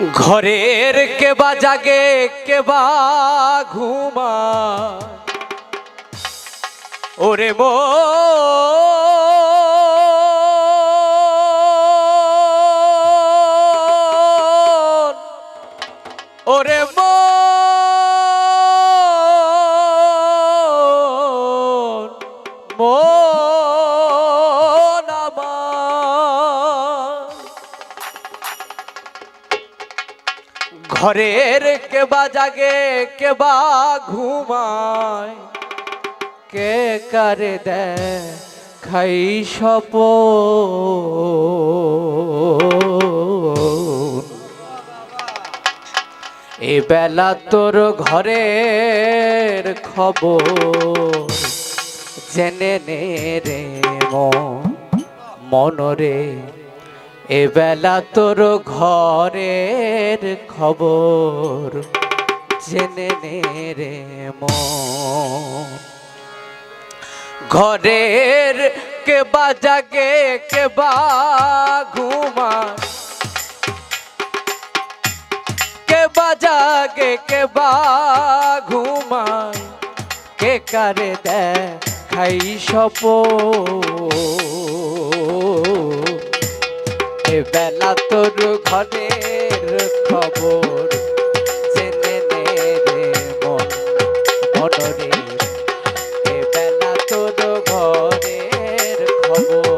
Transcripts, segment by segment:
ঘরের কেবা জাগে কেবা ঘুমা ওরে মো। ওরে মো। ঘরের কেবা জাগে কেবা ঘুমায়, কে কারে দে খাই সপ এ বেলা তোর ঘরের খবর জেনে নে রে মন, মনরে এ বেলা তোর ঘরের খবর জেনে নে রে ঘরের কে বা জাগে, কে বা ঘুমা। কে বা জাগে, কে বা ঘুমায় কে কারে দেখাই সপ এ বেলা তোর ঘরের খবর জেনে নে রে মন মনরে। বেলা তোর ঘরের খবর।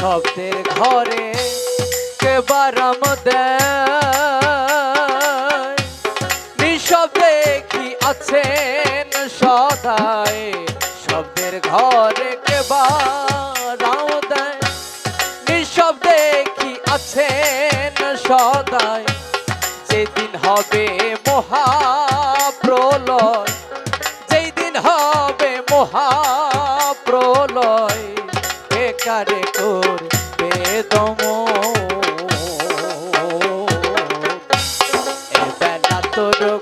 শব্দের ঘরে কে বারাম নিঃশব্দে কি আছেন সদায় শব্দের ঘরে কে বারাম দেয়? নিঃশব্দে কি আছেন সদায়, যেদিন হবে মহাপ্রলয় যেই দিন হবে মহাপ্রলয় বেকারে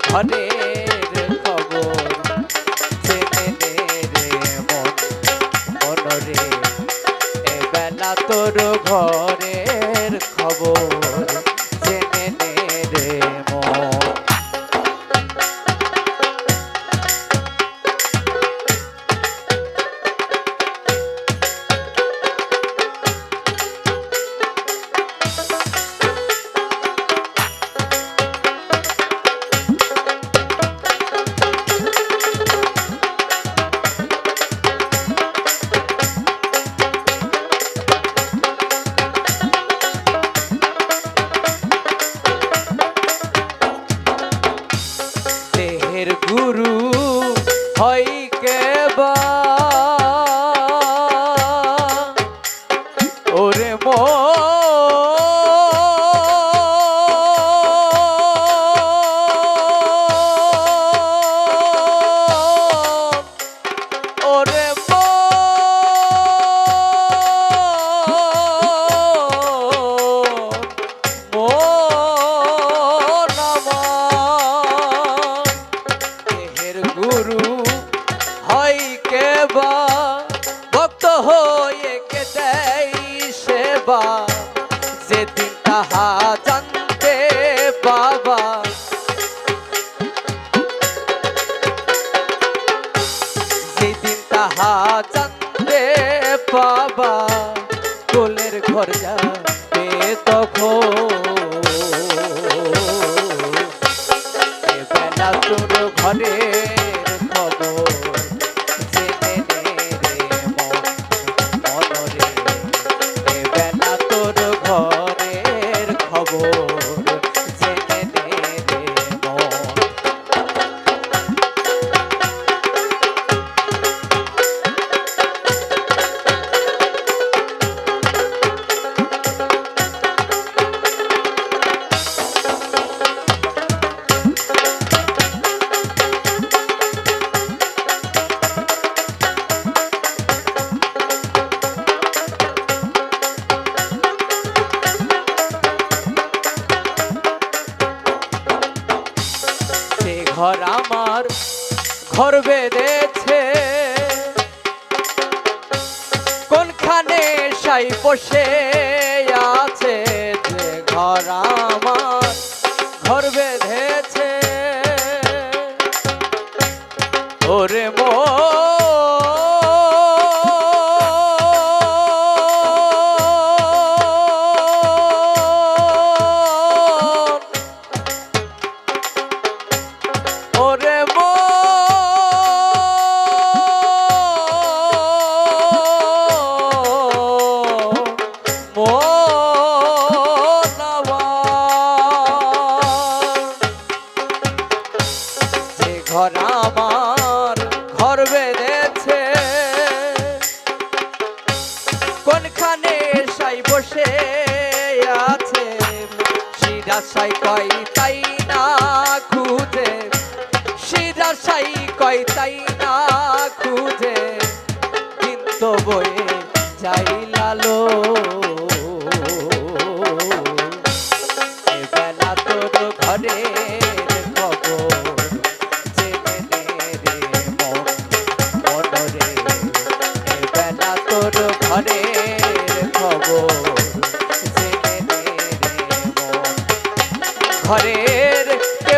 ঘরের খবর জেনে নে রে মন মনরে। এ তোর ঘরের খবর। ওরে মো। গুরু হয় কেবা ভক্ত হয়ে কে দেয় সেবা যেদিন তাহা জানতে বাবা যেদিন তাহা জানতে বাবা কোলের ঘর যাবে তখন। ঘরের ঘর বেঁধেছে। কোনখানে সাই বসে আছে যে ঘর আমার? ঘর বেঁধেছে। ওরে মো ঘর আমার, ঘর বেঁধেছে। কোনখানে সাই বসে আছে? শিরা সাই কয়, তাই না খুঁজে। শিরা সাই কয়, তাই না খুঁজে। কিন্তু বয়ে যাই লালো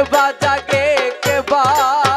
কে বা জাগে কে বা